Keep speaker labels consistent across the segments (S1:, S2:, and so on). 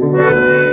S1: โ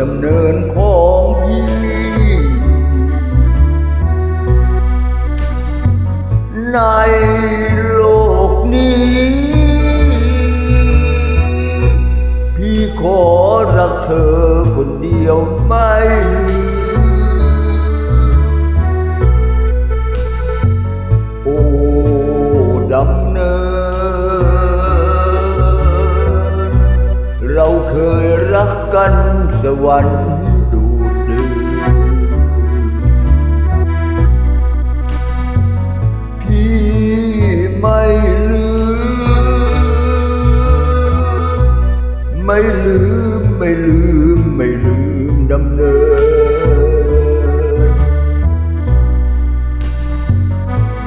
S1: ดำเนินของพี่ ในโลกนี้ พี่ขอรักเธอคนเดียวไม่ลืมโอ้ดำเนิน เราเคยรักกัน สวรรค์ดูดือพี่ไม่ลืม ไม่ลืม ไม่ลืม ไม่ลืมดำเนิน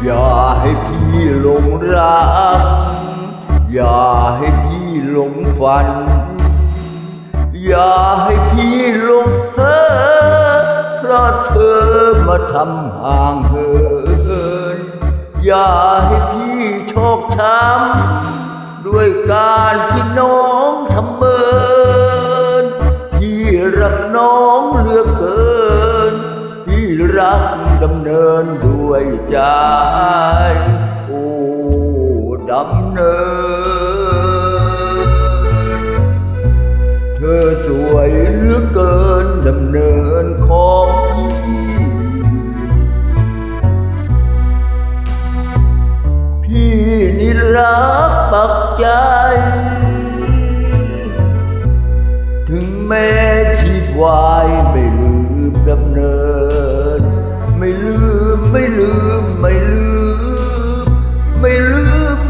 S1: อย่าให้พี่หลงรัก อย่าให้พี่หลงฝัน อย่าให้พี่ลงเพ้อเพราะเธอมาทำห่างเหินอย่าให้พี่โชคช้ำด้วยการที่น้องทำเมินพี่รักน้องเหลือเกิน พี่รักดำเนินด้วยใจ โอ้ดำเนิน นี่รักปักใจถึงแม้ชีพวายไม่ลืมดำเนินไม่ลืมไม่ลืมไม่ลืมไม่ลืม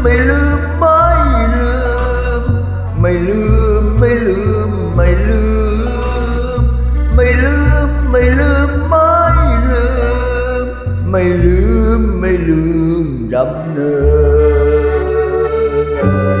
S1: Thank you.